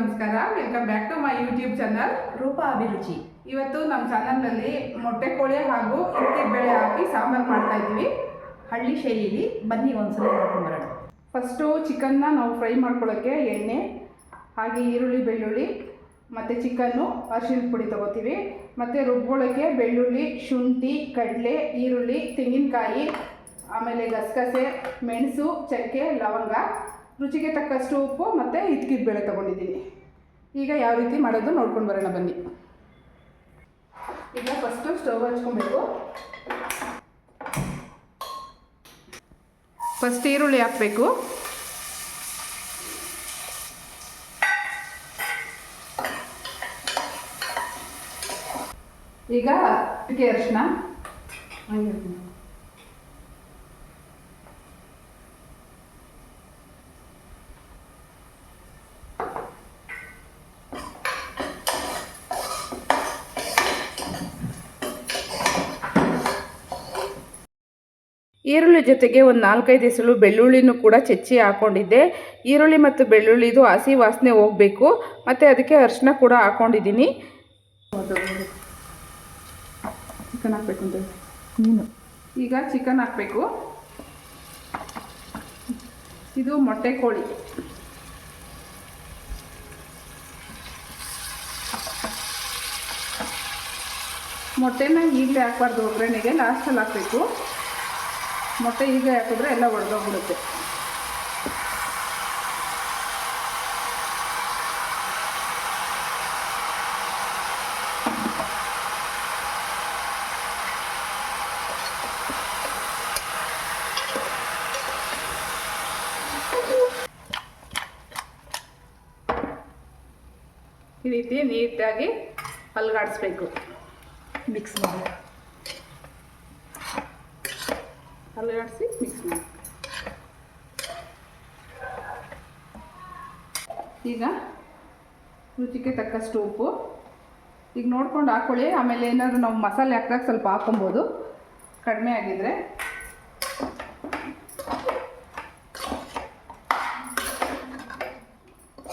ನಮಸ್ಕಾರ. Welcome back to my YouTube channel Roopa Abhiruchi ಇವತ್ತು ನಮ್ಮ ಚಾನಲ್ನಲ್ಲಿ ಮೊಟ್ಟೆ ಕೋಳಿ ಹಾಗೂ ಇಕ್ಕಿ ಬೇಳೆ ಹಾಕಿ ಸಾಂಬಾರು ಮಾಡ್ತಾ ಇದ್ದೀವಿ. ಹಳ್ಳಿ ಶೈಲಿಲಿ ಬನ್ನಿ ಒಂದ್ಸಲ ನೋಡ್ಕೊಂಡು ಬರೋಣ ಫಸ್ಟು ಚಿಕನ್ನ ನಾವು ಫ್ರೈ ಮಾಡ್ಕೊಳ್ಳೋಕ್ಕೆ ಎಣ್ಣೆ, ಹಾಗೆ ಈರುಳ್ಳಿ, ಬೆಳ್ಳುಳ್ಳಿ, ಮತ್ತು ಚಿಕನ್ನು ಅರಿಶಿನ ಪುಡಿ ತೊಗೋತೀವಿ. ಮತ್ತು ರುಬ್ಕೊಳ್ಳೋಕ್ಕೆ ಬೆಳ್ಳುಳ್ಳಿ, ಶುಂಠಿ, ಕಡಲೆ, ಈರುಳ್ಳಿ, ತೆಂಗಿನಕಾಯಿ, ಆಮೇಲೆ ಗಸಗಸೆ, ಮೆಣಸು, ಚಕ್ಕೆ, ಲವಂಗ. ರುಚಿಗೆ ತಕ್ಕಷ್ಟು ಉಪ್ಪು ಮತ್ತು ಇದ್ಕಿದ ಬೇಳೆ ತೊಗೊಂಡಿದ್ದೀನಿ. ಈಗ ಯಾವ ರೀತಿ ಮಾಡೋದು ನೋಡ್ಕೊಂಡು ಬರೋಣ ಬನ್ನಿ. ಈಗ ಫಸ್ಟು ಸ್ಟವ್ ಹಚ್ಕೊಬೇಕು. ಫಸ್ಟ್ ಈರುಳ್ಳಿ ಹಾಕಬೇಕು. ಈಗ ಅರಿಶಿನ. ಈರುಳ್ಳಿ ಜೊತೆಗೆ ಒಂದು ನಾಲ್ಕೈದು ಎಸಳು ಬೆಳ್ಳುಳ್ಳಿನೂ ಕೂಡ ಚಚ್ಚಿ ಹಾಕ್ಕೊಂಡಿದ್ದೆ ಈರುಳ್ಳಿ ಮತ್ತು ಬೆಳ್ಳುಳ್ಳಿದು ಹಸಿ ವಾಸನೆ ಹೋಗಬೇಕು. ಮತ್ತು ಅದಕ್ಕೆ ಅರಿಶಿನ ಕೂಡ ಹಾಕ್ಕೊಂಡಿದ್ದೀನಿ ಚಿಕನ್ ಹಾಕಬೇಕು ಅಂತ. ಈಗ ಚಿಕನ್ ಹಾಕಬೇಕು. ಇದು ಮೊಟ್ಟೆ ಕೋಳಿ. ಮೊಟ್ಟೆನ ಈಗಲೇ ಹಾಕ್ಬಾರ್ದು ಒಗ್ಗರಣೆಗೆ ಲಾಸ್ಟಲ್ಲಿ ಹಾಕಬೇಕು. ಮೊಟ್ಟೆ ಈಗ ಹಾಕಿದ್ರೆ ಎಲ್ಲ ಒಡೆದೋಗ್ಬಿಡುತ್ತೆ. ಈ ರೀತಿ ನೀಟಾಗಿ ಅಲ್ಗಾಡಿಸ್ಬೇಕು. ಮಿಕ್ಸ್ ಮಾಡಿ. ಅಲ್ಗಾಡಿಸಿ ಮಿಕ್ಸ್ ಮಾಡಿ ಈಗ ರುಚಿಗೆ ತಕ್ಕಷ್ಟು ಉಪ್ಪು ಈಗ ನೋಡ್ಕೊಂಡು ಹಾಕ್ಕೊಳ್ಳಿ ಆಮೇಲೆ ಏನಾದರೂ ನಾವು ಮಸಾಲೆ ಹಾಕಿದಾಗ ಸ್ವಲ್ಪ ಹಾಕೊಬೋದು ಕಡಿಮೆ ಆಗಿದ್ರೆ.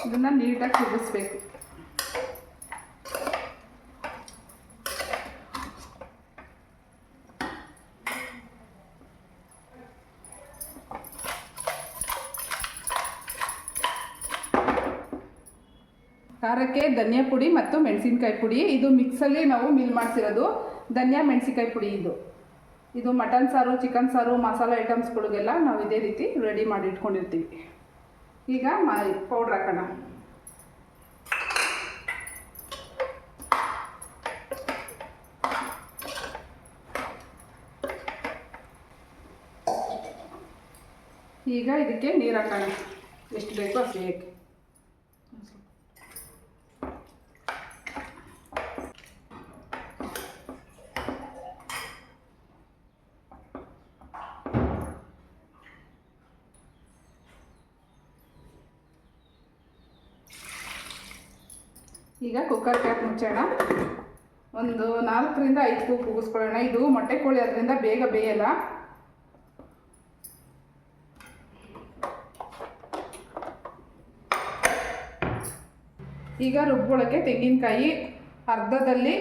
ಇದನ್ನು ನೀಟಾಗಿ ಕುದಿಸ್ಬೇಕು. ಖಾರಕ್ಕೆ ಧನಿಯಾ ಪುಡಿ ಮತ್ತು ಮೆಣಸಿನ್ಕಾಯಿ ಪುಡಿ. ಇದು ಮಿಕ್ಸಲ್ಲಿ ನಾವು ಮಿಲ್ ಮಾಡಿಸಿರೋದು. ಧನಿಯಾ, ಮೆಣಸಿನ್ಕಾಯಿ ಪುಡಿ ಇದು. ಇದು ಮಟನ್ ಸಾರು ಚಿಕನ್ ಸಾರು, ಮಸಾಲೆ ಐಟಮ್ಸ್ಗಳಿಗೆಲ್ಲ ನಾವು ಇದೇ ರೀತಿ ರೆಡಿ ಮಾಡಿ ಇಟ್ಕೊಂಡಿರ್ತೀವಿ. ಈಗ ಮಾ ಪೌಡ್ರ್ ಹಾಕೋಣ. ಈಗ ಇದಕ್ಕೆ ನೀರು ಹಾಕೋಣ. ಎಷ್ಟು ಬೇಕೋ ಅಷ್ಟು ಈಗ ಕುಕ್ಕರ್ ಕ್ಯಾಪ್ ಮುಚ್ಚೋಣ. ಒಂದು ನಾಲ್ಕರಿಂದ ಐದು ಕೂಗು ಕೂಗಿಸ್ಕೊಳ್ಳೋಣ. ಇದು ಮೊಟ್ಟೆ ಕೋಳಿ ಅದರಿಂದ ಬೇಗ ಬೇಯಲ್ಲ. ಈಗ ರುಬ್ಬೊಳಕ್ಕೆ ತೆಂಗಿನಕಾಯಿ ಅರ್ಧದಲ್ಲಿ,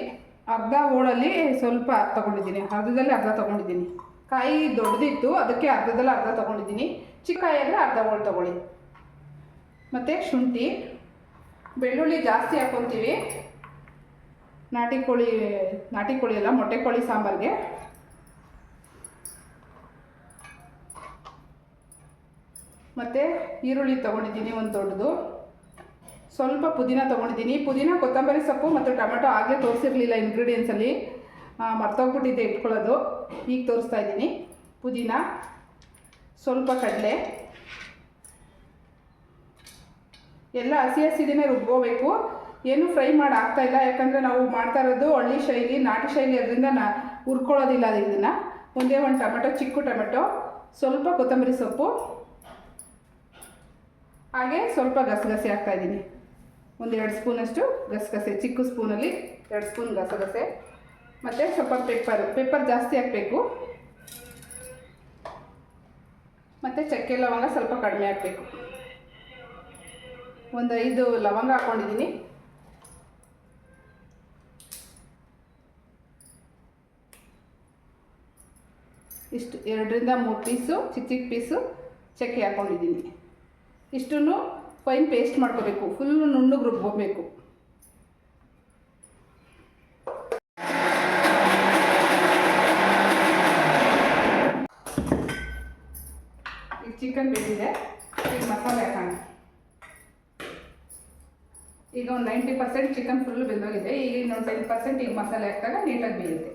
ಅರ್ಧ ಓಳಲ್ಲಿ ಸ್ವಲ್ಪ ತಗೊಂಡಿದ್ದೀನಿ. ಅರ್ಧದಲ್ಲಿ ಅರ್ಧ ತೊಗೊಂಡಿದ್ದೀನಿ. ಕಾಯಿ ದೊಡ್ಡದಿತ್ತು, ಅದಕ್ಕೆ ಅರ್ಧದಲ್ಲಿ ಅರ್ಧ ತೊಗೊಂಡಿದ್ದೀನಿ. ಚಿಕ್ಕ ಆದರೆ ಅರ್ಧ ಓಳು ತೊಗೊಳ್ಳಿ. ಮತ್ತು ಶುಂಠಿ. ಬೆಳ್ಳುಳ್ಳಿ ಜಾಸ್ತಿ ಹಾಕ್ಕೊತೀವಿ ನಾಟಿ ಕೋಳಿ ನಾಟಿ ಕೋಳಿ ಅಲ್ಲ, ಮೊಟ್ಟೆ ಕೋಳಿ ಸಾಂಬಾರಿಗೆ. ಮತ್ತು ಈರುಳ್ಳಿ ತೊಗೊಂಡಿದ್ದೀನಿ ಒಂದು ದೊಡ್ಡದು. ಸ್ವಲ್ಪ ಪುದೀನ ತೊಗೊಂಡಿದ್ದೀನಿ. ಪುದೀನ, ಕೊತ್ತಂಬರಿ ಸೊಪ್ಪು ಮತ್ತು ಟೊಮೆಟೊ ಆಗಲೇ ತೋರಿಸಿರಲಿಲ್ಲ ಇಂಗ್ರೀಡಿಯೆಂಟ್ಸಲ್ಲಿ ಮರ್ತೋಗ್ಬಿಟ್ಟಿದ್ದೆ ಇಟ್ಕೊಳ್ಳೋದು. ಈಗ ತೋರಿಸ್ತಾ ಇದ್ದೀನಿ. ಪುದೀನ, ಸ್ವಲ್ಪ ಕಡಲೆ. ಎಲ್ಲ ಹಸಿ ಹಸಿದೇ ರುಬ್ಕೋಬೇಕು. ಏನು ಫ್ರೈ ಮಾಡಿ ಆಗ್ತಾಯಿಲ್ಲ ಯಾಕಂದರೆ ನಾವು ಮಾಡ್ತಾ ಇರೋದು ಹಳ್ಳಿ ಶೈಲಿ, ನಾಟಿ ಶೈಲಿ. ಅದರಿಂದ ನಾ ಹುರ್ಕೊಳ್ಳೋದಿಲ್ಲ ಇದನ್ನು. ಒಂದೇ ಒಂದು ಟೊಮೆಟೊ, ಚಿಕ್ಕ ಟೊಮೆಟೊ, ಸ್ವಲ್ಪ ಕೊತ್ತಂಬರಿ ಸೊಪ್ಪು. ಹಾಗೆ ಸ್ವಲ್ಪ ಗಸಗಸೆ ಹಾಕ್ತಾಯಿದ್ದೀನಿ ಒಂದು ಎರಡು ಸ್ಪೂನಷ್ಟು ಗಸಗಸೆ, ಚಿಕ್ಕ ಸ್ಪೂನಲ್ಲಿ ಎರಡು ಸ್ಪೂನ್ ಗಸಗಸೆ. ಮತ್ತು ಸ್ವಲ್ಪ ಪೆಪ್ಪರ್ ಪೆಪ್ಪರ್ ಜಾಸ್ತಿ ಹಾಕಬೇಕು. ಮತ್ತು ಚಕ್ಕೆ ಲವಂಗ ಸ್ವಲ್ಪ ಕಡಿಮೆ ಹಾಕಬೇಕು. ಒಂದು ಐದು ಲವಂಗ ಹಾಕೊಂಡಿದ್ದೀನಿ. ಇಷ್ಟು ಎರಡರಿಂದ ಮೂರು ಪೀಸು, ಚಿಕ್ಕ ಚಿಕ್ಕ ಪೀಸು ಚಕ್ಕೆ ಹಾಕೊಂಡಿದ್ದೀನಿ. ಇಷ್ಟನ್ನು ಫೈನ್ ಪೇಸ್ಟ್ ಮಾಡ್ಕೋಬೇಕು. ಫುಲ್ ನುಣ್ಣಗೆ ರುಬ್ಬೋಗ್ಬೇಕು ಚಿಕನ್ ಬೇಕಿದೆ. ಈಗ ಮಸಾಲೆ ಹಾಕೋಣ. ಈಗ ಒಂದು ನೈಂಟಿ ಪರ್ಸೆಂಟ್ ಚಿಕನ್ ಫುಲ್ ಬೆಂದೋಗಿದೆ. ಈಗ ಇನ್ನೊಂದು ಟೆನ್ ಪರ್ಸೆಂಟ್ ಈಗ ಮಸಾಲೆ ಹಾಕಿದಾಗ ನೀಟಾಗಿ ಬೇಯುತ್ತೆ.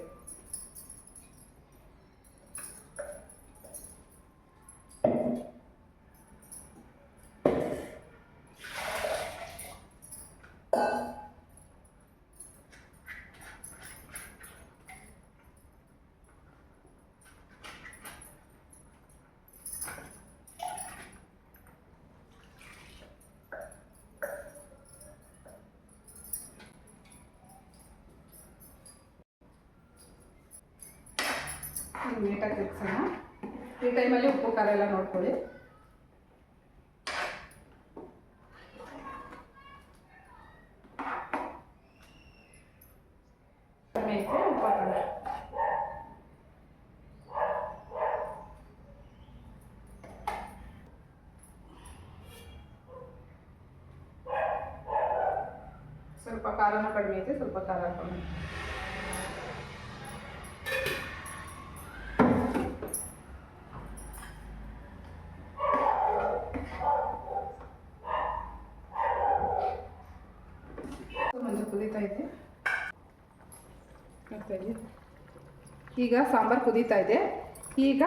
ಈಗ ನೀಟಾಗಿ ತಿರ್ಗ್ಸೋಣ ಈ ಟೈಮಲ್ಲಿ ಉಪ್ಪು, ಖಾರ ಎಲ್ಲ ನೋಡ್ಕೊಳ್ಳಿ. ಕಮ್ಮಿ ಐತೆ ಉಪ್ಪು ಹಾಕೋಣ ಸ್ವಲ್ಪ ಖಾರನೂ ಕಡಿಮೆ ಐತೆ, ಸ್ವಲ್ಪ ಖಾರ ಹಾಕೋಣ ಮಂಜು ಕುದೀತಾ ಇದೆ ಆಗ್ತಾ ಇದೆ ಈಗ ಸಾಂಬಾರು ಕುದೀತಾ ಇದೆ. ಈಗ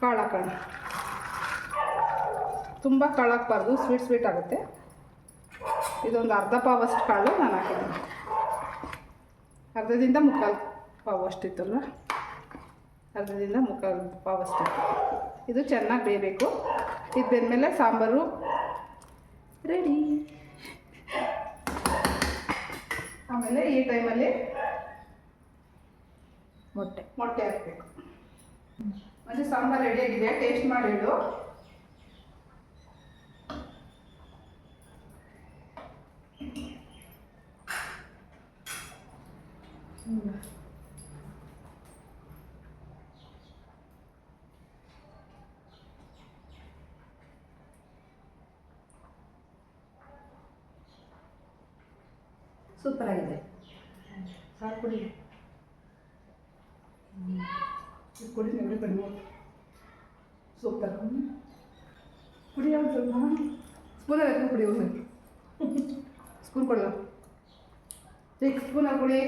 ಕಾಳು ಹಾಕೋಣ ತುಂಬ ಕಾಳು ಹಾಕ್ಬಾರ್ದು ಸ್ವೀಟ್ ಸ್ವೀಟ್ ಆಗುತ್ತೆ. ಇದೊಂದು ಅರ್ಧ ಪಾವಷ್ಟು ಕಾಳು ನಾನು ಹಾಕಿದ್ದೀನಿ. ಅರ್ಧದಿಂದ ಮುಕ್ಕಾಲು ಪಾವು ಅಷ್ಟಿತ್ತಲ್ವ ಅರ್ಧದಿಂದ ಮುಕ್ಕಾಲು ಪಾವಷ್ಟು ಇದು ಚೆನ್ನಾಗಿ ಬೇಯಬೇಕು. ಇದು ಬೆಂದಮೇಲೆ ಸಾಂಬಾರು ರೆಡಿ. ಆಮೇಲೆ ಈ ಟೈಮಲ್ಲಿ ಮೊಟ್ಟೆ. ಮೊಟ್ಟೆ ಹಾಕಬೇಕು. ಮತ್ತೆ ಸಾಂಬಾರು ರೆಡಿಯಾಗಿದೆ ಟೇಸ್ಟ್ ಮಾಡಿಡು ಹೇಳು. ಸೂಪರ್ ಆಗಿದೆ. ಸಾಕು ಕುಡಿ ಇದು ಕುಡಿ ನೆಗಡಿ ಕಡಿಮೆ ಸೂಪರ್ ಕುಡಿ ಒಂದು ಸ್ವಲ್ಪ ಸ್ಪೂನಲ್ಲಿ ಎತ್ಕೊಂಡು ಕುಡಿ ಒಂದು ಸ್ಪೂನ್ ಕೊಡಲ್ಲ ಚಿಕ್ಕ ಸ್ಪೂನಲ್ಲಿ ಕುಡಿ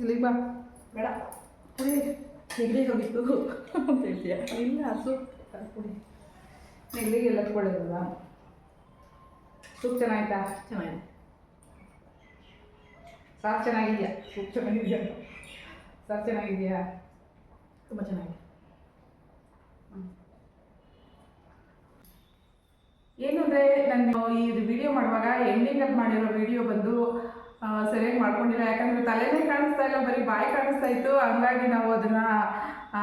ಇಲ್ಲಿಗೆ ಬಾ ಬೇಡ ಕುಡಿ ನೆಗಡಿ ಹೋಗಿತ್ತು ಅಂತ ಹೇಳ್ತೀಯ ಇಲ್ಲ ಸೂಪ್ ಕುಡಿ ನೆಗಡಿಗೆಲ್ಲ ತಗೊಳ್ಳೋದಲ್ಲ ಸೂಪ್ ಚೆನ್ನಾಯ್ತಾ ಚೆನ್ನಾಗಿದೆ ಸಾರು ಚೆನ್ನಾಗಿದೆಯಾ? ಸೂಪ್ ಚೆನ್ನಾಗಿದೆಯಾ? ಸಾರು ಚೆನ್ನಾಗಿದೆಯಾ? ತುಂಬ ಚೆನ್ನಾಗಿದೆ. ಏನು ಅಂದರೆ ನಾನು ಈ ವಿಡಿಯೋ ಮಾಡುವಾಗ ಎಂಡಿಂಗ್ ಎಂಡಿಂಗಲ್ಲಿ ಮಾಡಿರೋ ವಿಡಿಯೋ ಬಂದು ಸರಿಯಾಗಿ ಮಾಡ್ಕೊಂಡಿಲ್ಲ. ಯಾಕಂದರೆ ತಲೆನೇ ಕಾಣಿಸ್ತಾ ಇಲ್ಲ ಬರೀ ಬಾಯಿ ಕಾಣಿಸ್ತಾ ಇತ್ತು. ಹಂಗಾಗಿ ನಾವು ಅದನ್ನು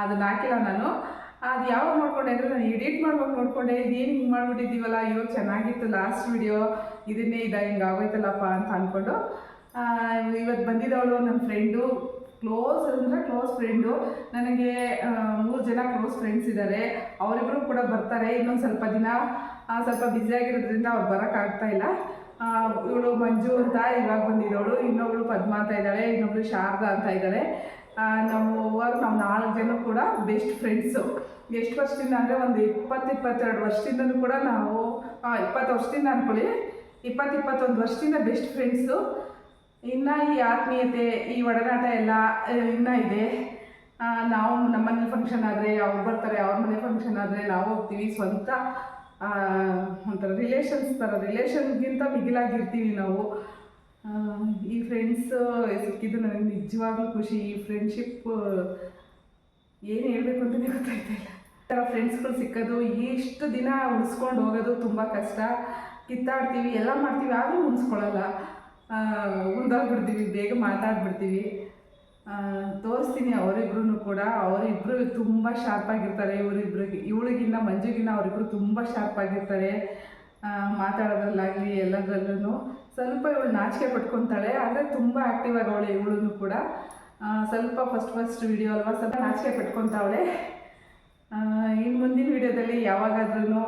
ಅದನ್ನು ಹಾಕಿಲ್ಲ ನಾನು. ಅದು ಯಾವಾಗ ಮಾಡ್ಕೊಂಡೆ ಅಂದರೆ ನಾನು ಎಡಿಟ್ ಮಾಡುವಾಗ ನೋಡ್ಕೊಂಡೆ. ಇದೇನು ಹಿಂಗೆ ಮಾಡಿಬಿಟ್ಟಿದ್ದೀವಲ್ಲ? ಅಯ್ಯೋ ಚೆನ್ನಾಗಿತ್ತು ಲಾಸ್ಟ್ ವಿಡಿಯೋ ಇದನ್ನೇ ಇದೆ ಹಿಂಗೆ ಆಗೋಯ್ತಲ್ಲಪ್ಪ ಅಂತ ಅಂದ್ಕೊಂಡು ಇವತ್ತು ಬಂದಿದ್ದವಳು ನನ್ನ ಫ್ರೆಂಡು ಕ್ಲೋಸ್ ಅಂದರೆ ಕ್ಲೋಸ್ ಫ್ರೆಂಡು ನನಗೆ ಮೂರು ಜನ ಕ್ಲೋಸ್ ಫ್ರೆಂಡ್ಸ್ ಇದ್ದಾರೆ ಅವರಿಬ್ಬರು ಕೂಡ ಬರ್ತಾರೆ. ಇನ್ನೊಂದು ಸ್ವಲ್ಪ ದಿನ ಸ್ವಲ್ಪ ಬ್ಯುಸಿ ಆಗಿರೋದ್ರಿಂದ ಅವ್ರು ಬರೋಕ್ಕಾಗ್ತಾ ಇಲ್ಲ. ಇವಳು ಮಂಜು ಅಂತ ಇವಾಗ ಬಂದಿರೋಳು. ಇನ್ನೊಬ್ಳು ಪದ್ಮ ಅಂತ ಇದ್ದಾಳೆ. ಇನ್ನೊಬ್ಳು ಶಾರದಾ ಅಂತ ಇದ್ದಾಳೆ. ನಮ್ಮ ಓವರ್ ನಾವು ನಾಲ್ಕು ಜನ ಕೂಡ ಬೆಸ್ಟ್ ಫ್ರೆಂಡ್ಸು ಎಷ್ಟು ವರ್ಷದಿಂದ ಅಂದರೆ ಒಂದು ಇಪ್ಪತ್ತು, ಇಪ್ಪತ್ತೆರಡು ವರ್ಷದಿಂದನೂ ಕೂಡ ನಾವು ಇಪ್ಪತ್ತು ವರ್ಷದಿಂದ ಅಂದ್ಕೊಳ್ಳಿ ಇಪ್ಪತ್ತು, ಇಪ್ಪತ್ತೊಂದು ವರ್ಷದಿಂದ ಬೆಸ್ಟ್ ಫ್ರೆಂಡ್ಸು ಇನ್ನು ಈ ಆತ್ಮೀಯತೆ, ಈ ಒಡನಾಟ ಎಲ್ಲ ಇನ್ನ ಇದೆ. ನಾವು ನಮ್ಮ ಮನೆ ಫಂಕ್ಷನ್ ಆದರೆ ಅವ್ರು ಬರ್ತಾರೆ, ಅವ್ರ ಮನೆ ಫಂಕ್ಷನ್ ಆದರೆ ನಾವು ಹೋಗ್ತೀವಿ. ಸ್ವಂತ ಒಂಥರ ರಿಲೇಷನ್ಸ್ ಥರ ರಿಲೇಷನ್ಗಿಂತ ಮಿಗಿಲಾಗಿರ್ತೀವಿ ನಾವು. ಈ ಫ್ರೆಂಡ್ಸ್ ಸಿಕ್ಕಿದ್ದು ನನಗೆ ನಿಜವಾಗ್ಲೂ ಖುಷಿ. ಈ ಫ್ರೆಂಡ್ಶಿಪ್ ಏನು ಹೇಳಬೇಕು ಅಂತಲೇ ಗೊತ್ತಾಯ್ತಾ ಇಲ್ಲ. ಈ ಥರ ಫ್ರೆಂಡ್ಸ್ಗಳು ಸಿಕ್ಕೋದು, ಇಷ್ಟು ದಿನ ಉಳಿಸ್ಕೊಂಡು ಹೋಗೋದು ತುಂಬ ಕಷ್ಟ. ಕಿತ್ತಾಡ್ತೀವಿ, ಎಲ್ಲ ಮಾಡ್ತೀವಿ, ಆದರೂ ಉಳಿಸ್ಕೊಳ್ಳಲ್ಲ ಉಳ್ದೋಗ್ಬಿಡ್ತೀವಿ ಬೇಗ ಮಾತಾಡ್ಬಿಡ್ತೀವಿ. ತೋರಿಸ್ತೀನಿ ಅವರಿಬ್ರು ಕೂಡ. ಅವರಿಬ್ರು ತುಂಬ ಶಾರ್ಪ್ ಆಗಿರ್ತಾರೆ. ಇವರಿಬ್ರಿಗೆ ಇವಳಿಗಿನ್ನ ಮಂಜುಗಿನ್ನ ಅವರಿಬ್ರು ತುಂಬ ಶಾರ್ಪ್ ಆಗಿರ್ತಾರೆ. ಆ, ಮಾತಾಡೋದ್ರಲ್ಲಾಗಲಿ ಎಲ್ಲದರಲ್ಲೂ ಸ್ವಲ್ಪ ಇವಳು ನಾಚಿಕೆ ಪಟ್ಕೊತಾಳೆ. ಆದರೆ ತುಂಬ ಆ್ಯಕ್ಟಿವ್ ಆಗವಳೆ ಇವಳು ಕೂಡ. ಸ್ವಲ್ಪ ಫಸ್ಟ್ ಫಸ್ಟ್ ವಿಡಿಯೋ ಅಲ್ವಾ? ಸ್ವಲ್ಪ ನಾಚಿಕೆ ಪಟ್ಕೊತಾವಳೆ. ಇನ್ನು ಮುಂದಿನ ವಿಡಿಯೋದಲ್ಲಿ ಯಾವಾಗಾದ್ರೂ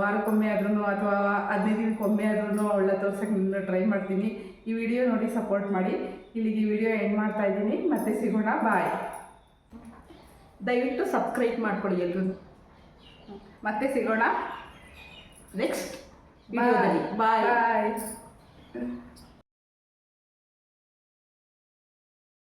ವಾರಕ್ಕೊಮ್ಮೆ ಆದ್ರೂ ಅಥವಾ ಹದಿನೈದು ದಿನಕ್ಕೊಮ್ಮೆ ಆದ್ರೂ ಅವಳ ತೋರ್ಸೋಕ್ಕೆ ನಿಮ್ಮನ್ನು ಟ್ರೈ ಮಾಡ್ತೀನಿ. ಈ ವಿಡಿಯೋ ನೋಡಿ ಸಪೋರ್ಟ್ ಮಾಡಿ. ಇಲ್ಲಿಗೆ ಈ ವಿಡಿಯೋ ಎಂಡ್ ಮಾಡ್ತಾ ಇದ್ದೀನಿ. ಮತ್ತೆ ಸಿಗೋಣ. ಬಾಯ್ ದಯವಿಟ್ಟು ಸಬ್ಸ್ಕ್ರೈಬ್ ಮಾಡ್ಕೊಳ್ಳಿ ಎಲ್ಲರೂ ಮತ್ತೆ ಸಿಗೋಣ. ನೆಕ್ಸ್ಟ್ ಬಾಯ್ ಬಾಯ್